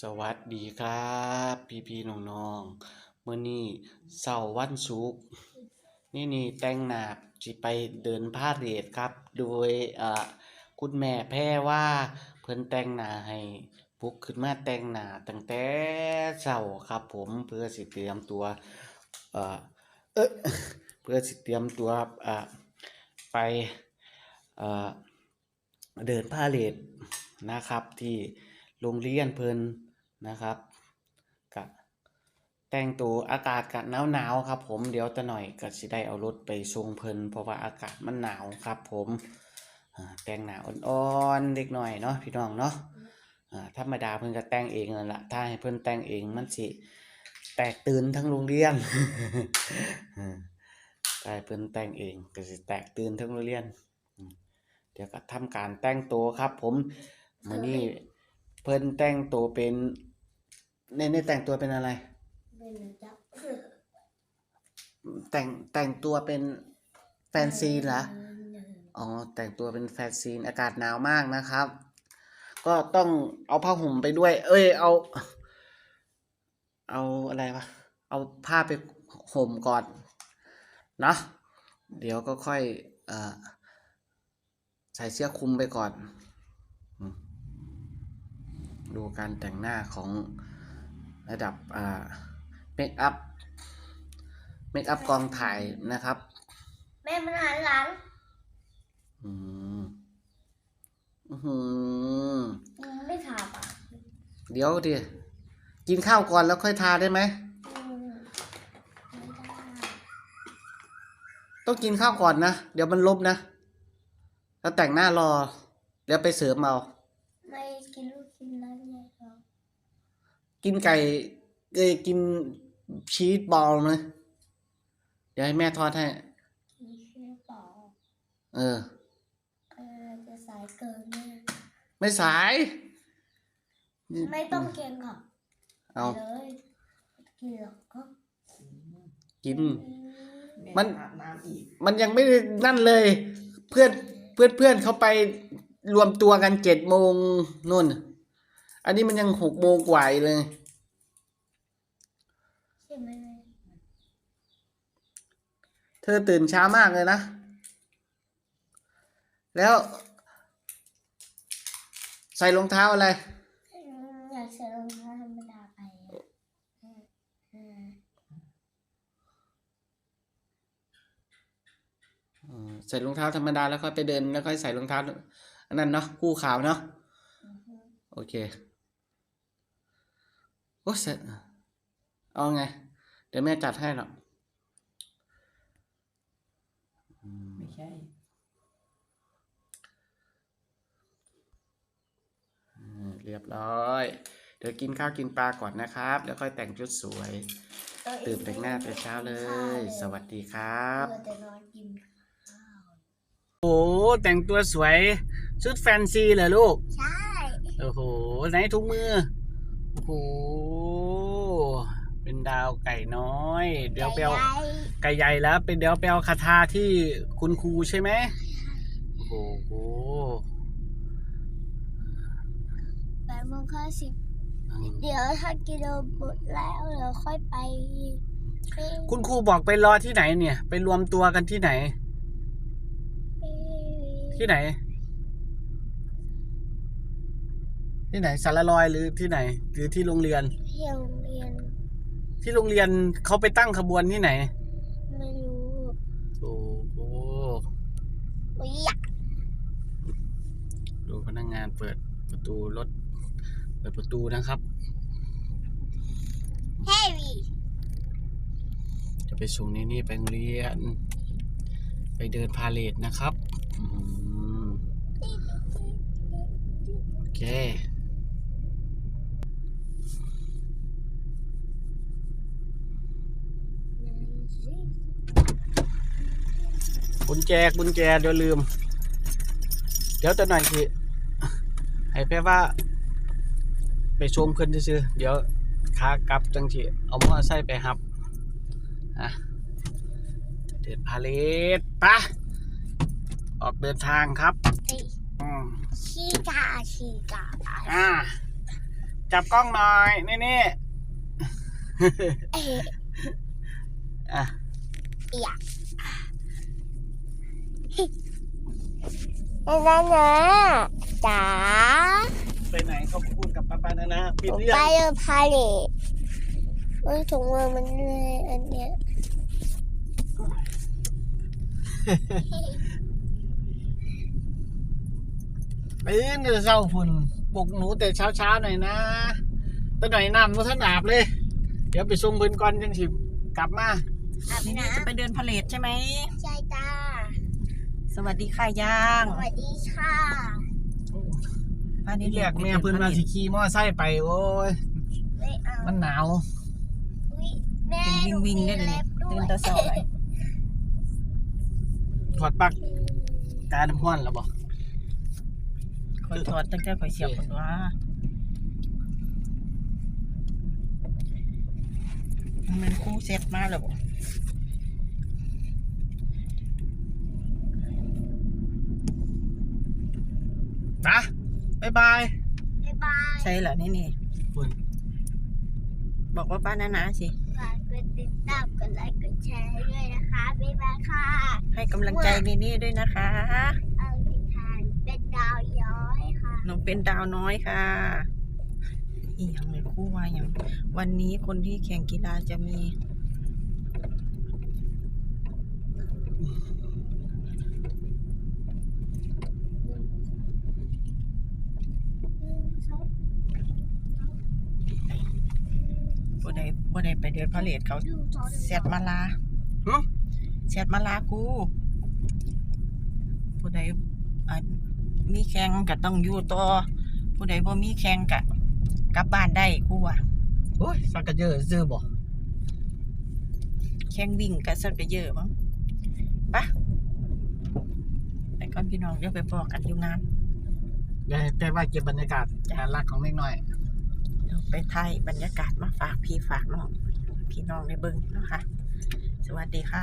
สวัสดีครับ พี่พี่ๆน้องๆมื้อนี้เสาร์วันศุกร์นี่นี่แต่งหนาสิไปเดินพาเหรดครับ โดยอ่าคุณแม่แพรว่าเพิ่นแต่งหนาให้ปลุกขึ้นมาแต่งหนาตั้งแต่เช้าครับ ผมเพื่อสิเตรียมตัวเอ่อเอ้ยเพื่อสิเตรียมตัวอ่าไปเอ่อเดินพาเหรดนะครับที่ โรงเรียนเพิ่นนะครับกะแต่งตัวอากาศกะหนาวๆครับ ผมเดี๋ยวจะหน่อยก็สิได้เอารถไปส่งเพิ่นเพราะว่าอากาศมันหนาวครับ ผมแต่งหน้าอ่อนๆเล็กหน่อยเนาะพี่น้องเนาะอ่าธรรมดาเพิ่นก็แต่งเองนั่นแหละถ้าให้เพิ่นแต่งเองมันสิแตกตื่นทั้งโรงเรียนถ้าให้เพิ่นแต่งเองก็สิแตกตื่นทั้งโรงเรียน เดี๋ยวก็ทำการแต่งตัวครับ ผมมื้อนี้ เพิ่นแต่งตัวเป็นในในแต่งตัวเป็นอะไร เป็นจับแต่งแต่งตัวเป็นแฟนซีเหรออ๋อแต่งตัวเป็นแฟนซีอากาศหนาวมากนะครับ ก็ต้องเอาผ้าห่มไปด้วย เอ้ย เอา เอาอะไรวะเอาผ้าไปห่มก่อนเนาะเดี๋ยวก็ค่อยเอ่อใส่เสื้อคลุมไปก่อนอืม ดูการแต่งหน้าของระดับอ่าเมคอัพเมคอัพกองถ่ายนะครับ แม่มันหันหลัง อืมอื้อหือไม่ถามอะเดี๋ยวดิกินข้าวก่อนแล้วค่อยทาได้ไหมอืมไม่ได้ต้องกินข้าวก่อนนะ เดี๋ยวมันลบนะ แล้วแต่งหน้ารอเดี๋ยวไปเสริมเอา ไม่กินลูกกินอะไรไงครับ กินไก่เอ้ยกินชีสบอลไหมเดี๋ยวให้แม่ทอดให้กินชื่อเปล่าเออ เออจะสายเกินเนี่ยไม่สาย ไม่ต้องเกรงค่ะเอาเลยกินหรอกก็กินอืมมัน อาบน้ำอีกมันยังไม่ได้นั่นเลย เพื่อนเพื่อนเพื่อนเขาไปรวมตัวกันเจ็ดโมงนู่น อันนี้มันยังหกโมงกว่าอยู่เลย ใช่ไหมเธอตื่นเช้ามากเลยนะ แล้ว ใส่รองเท้าอะไร อยากใส่รองเท้าธรรมดาไปอะอืมอืมอืมใส่รองเท้าธรรมดาแล้วค่อยไปเดินแล้วค่อยใส่รองเท้าอันนั้นเนาะคู่ขาวเนาะอือืมโอเคโอ้เสร็จ เอาไง เดี๋ยวแม่จัดให้หรอกอืมไม่ใช่อืมเรียบร้อย เดี๋ยวกินข้าวกินปลาก่อนนะครับ แล้วค่อยแต่งชุดสวยเออตื่นแต่งหน้าแต่เช้าเลย สวัสดีครับเออแต่นอนกินข้าวโอ้โหแต่งตัวสวย ชุดแฟนซีเหรอลูก ใช่ โอ้โห ไหนทุกมือ โอ้โห เป็นดาวไก่น้อย เดี๋ยวไปเอาไก่ใหญ่แล้ว เป็นเดี๋ยวไปเอาคาถาที่คุณครูใช่ไหมโอ้โหแปดโมงครึ่งสิบเดี๋ยวถ้ากินหมดแล้วเดี๋ยวค่อยไปไป คุณครูบอกไปรอที่ไหนเนี่ย ไปรวมตัวกันที่ไหน ที่ไหน ที่ไหนสารลอยหรือที่ไหน หรือที่โรงเรียนเที่ยงเรียน ที่โรงเรียนเขาไปตั้งขบวนที่ไหน ไม่รู้โอ้โหอุ๊ยอยากดูพนักงานเปิดประตูรถ เปิดประตูนะครับ เฮวีจะไปส่งนี่นี่ไปโรงเรียน ไปเดินพาเลทนะครับอืมโอเค บุญแจกบุญแจเดี๋ยวลืม เดี๋ยวจะหน่อยสิให้แพ่ว่า ไปชมเพิ่นซื่อๆเดี๋ยวขากลับจังสิเอามอไซค์ไปหับอะเดินพาเลทปะออกเดินทางครับเฮ้ยอืมชีกาชีกาอ่าจับกล้องหน่อย นี่นี่เอ๊ะอะอยากนั่นนะจ๋าไปไหนเขาพูดกับป้าป้านะนะปิดผมเรื่องไปเดินพาเลทเอ้ยถุงมือมันเลยอันเนี้ยตื่นเดี๋ยวเช้าฝุ่นปลุกหนูแต่เช้าเช้าๆหน่อยนะตะหน่อยน้ำก็ท่านอาบเลย เดี๋ยวไปส่งเพิ่นก่อนจังสิกลับมา อาบนี่น้จะไปเดินพาเลทใช่ไหมำใช่จ้า สวัสดีค่ะย่างสวัสดีค่ะป้านี่นี่เรียกแม่เพิ่นมาสิขี่มอไซค์ไปโอ้ยไม่เอามันหนาวอุ๊ยแม่เป็นวิ่งวิ่งๆได้เลยหนูตื่นมีแตะเสาเลยถอดปลั๊กกาน้ำห้อนแล้วบ่คนถอดตั้งแต่ข่อยเสียบคนว่ามันคู่เซ็ตมาแล้วบ่ นะบ๊ายบาย บ๊ายบายใช่เหรอนี่นี่ฝุ่นบอกว่าป้านานาสิ ฝากกดติดตามกดไลค์กดแชร์ให้ด้วยนะคะ บ๊ายบายค่ะให้กำลังใจนี่นี่ด้วยนะคะ เอาทิทานเป็นดาวย้อยค่ะ น้องเป็นดาวน้อยค่ะ อีหยังเลยคู่ว่าอย่าง วันนี้คนที่แข่งกีฬาจะมี บ่ได้บ่ได้ไปเดินพาเลทเขาดูจอเสียดมาลาหึเสียดมาลากูผู้ใดอะมีแข่งก็ต้องอยู่ต่อผู้ใดบ่มีแข่งก็กลับบ้านได้กูว่าโอ้ยสักกะเยอะซื้อบ่แข่งวิ่งก็สักก็เยอะมั้งไปะไปก่อนพี่น้องเดี๋ยวไปพอกันอยู่งาน เดี๋ยวแต่ว่าเก็บบรรยากาศการรักของเล็กน้อยเดี๋ยวไปถ่ายบรรยากาศมาฝากพี่ฝากน้องพี่น้องในเบิ่งเนาะค่ะ สวัสดีค่ะ